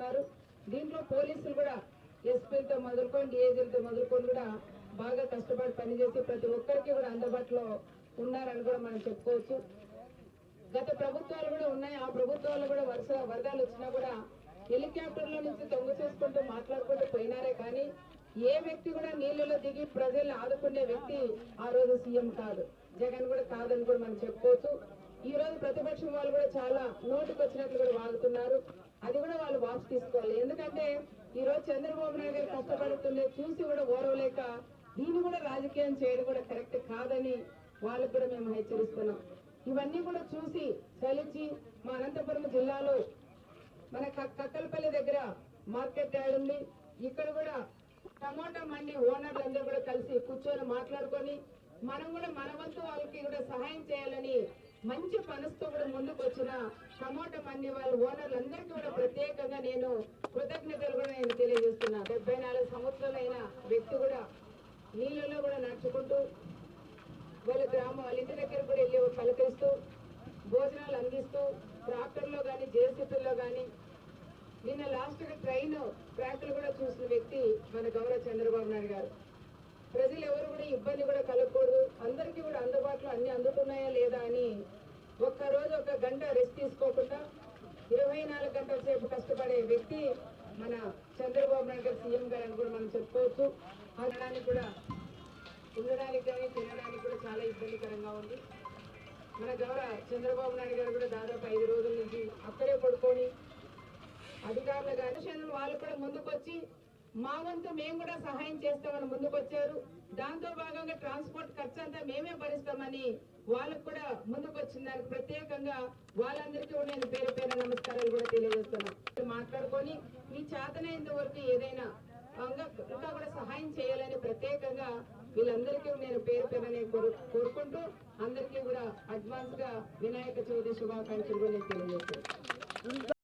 చేస్తున్నారు. దీంట్లో పోలీసులు కూడా ఎస్పీలతో మొదలుకొని డిఐజీలతో మొదలుకొని కూడా బాగా కష్టపడి పనిచేసి ప్రతి ఒక్కరికి కూడా అందుబాటులో ఉన్నారని కూడా మనం చెప్పుకోవచ్చు. గత ప్రభుత్వాలు కూడా ఉన్నాయి. ఆ ప్రభుత్వాలు కూడా వరుస వరదలు వచ్చినా కూడా హెలికాప్టర్ల నుంచి తొంగు చేసుకుంటూ మాట్లాడుకుంటూ పోయినారే కానీ ఏ వ్యక్తి కూడా నీళ్ళలో దిగి ప్రజల్ని ఆదుకునే వ్యక్తి ఆ రోజు సీఎం కాదు. జగన్ కూడా కాదని కూడా మనం చెప్పుకోవచ్చు. ఈ రోజు ప్రతిపక్షం వాళ్ళు కూడా చాలా నోటుకు వచ్చినట్లు కూడా వాగుతున్నారు అది కూడా వాళ్ళు వాచ్ తీసుకోవాలి. ఎందుకంటే ఈ రోజు చంద్రబాబు నాయుడు గారు కష్టపడుతుండే చూసి కూడా ఓరవలేక దీన్ని కూడా రాజకీయం చేయడం కూడా కరెక్ట్ కాదని వాళ్ళకు కూడా మేము హెచ్చరిస్తున్నాం. ఇవన్నీ కూడా చూసి చలించి మా అనంతపురం జిల్లాలో మన క- కక్కలపల్లి దగ్గర మార్కెట్ యార్డ్ ఉంది. ఇక్కడ కూడా టమోటా మండి ఓనర్లు అందరూ కూడా కలిసి కూర్చొని మాట్లాడుకొని మనం కూడా మన వంతు వాళ్ళకి కూడా సహాయం చేయాలని మంచి మనసుతో కూడా ముందుకు వచ్చిన టమోటా మండి వాళ్ళ ఓనర్లందరికీ కూడా ప్రత్యేకంగా నేను కృతజ్ఞతలు కూడా నేను తెలియజేస్తున్నా. డెబ్బై నాలుగు సంవత్సరాలైన వ్యక్తి కూడా నీళ్ళలో కూడా నడుచుకుంటూ వాళ్ళ గ్రామం వాళ్ళ ఇంటి దగ్గర కూడా వెళ్ళి పలకరిస్తూ భోజనాలు అందిస్తూ ట్రాక్టర్లో కానీ జేసీపీలో కానీ నిన్న లాస్ట్ ట్రైన్ ట్రాక్టర్ కూడా చూసిన వ్యక్తి మన గౌరవ చంద్రబాబు నాయుడు గారు. ప్రజలు ఎవరు కూడా ఇబ్బంది కూడా కలగకూడదు. అందరికీ కూడా అందుబాటులో అన్ని అందుతున్నాయా లేదా వ్యక్తి మన చంద్రబాబు నాయుడు గారు సీఎం గారు అని కూడా మనం చెప్పుకోవచ్చు. అనడానికి కూడా ఉండడానికి కానీ తినడానికి కూడా చాలా ఇబ్బందికరంగా ఉంది. మన గౌరవ చంద్రబాబు నాయుడు గారు కూడా దాదాపు ఐదు రోజుల నుంచి అక్కడే పడుకొని అధికారులు కానీ వాళ్ళు కూడా ముందుకొచ్చి మా వంతు మేము కూడా సహాయం చేస్తామని ముందుకొచ్చారు. దాంతో భాగంగా ట్రాన్స్పోర్ట్ ఖర్చు అంతా మేమే భరిస్తామని వాళ్ళకు కూడా ముందుకొచ్చిన దానికి ప్రత్యేకంగా వాళ్ళందరికీ కూడా నేను పేరు పేరు నమస్కారాలు కూడా తెలియజేస్తున్నాను మాట్లాడుకొని మీ చేతనైనంత వరకు ఏదైనా ఇంకా కూడా సహాయం చేయాలని ప్రత్యేకంగా వీళ్ళందరికీ నేను పేరు పేరని కోరుకుంటూ అందరికీ కూడా అడ్వాన్స్గా వినాయక చవితి శుభాకాంక్షలు కూడా తెలియజేస్తాను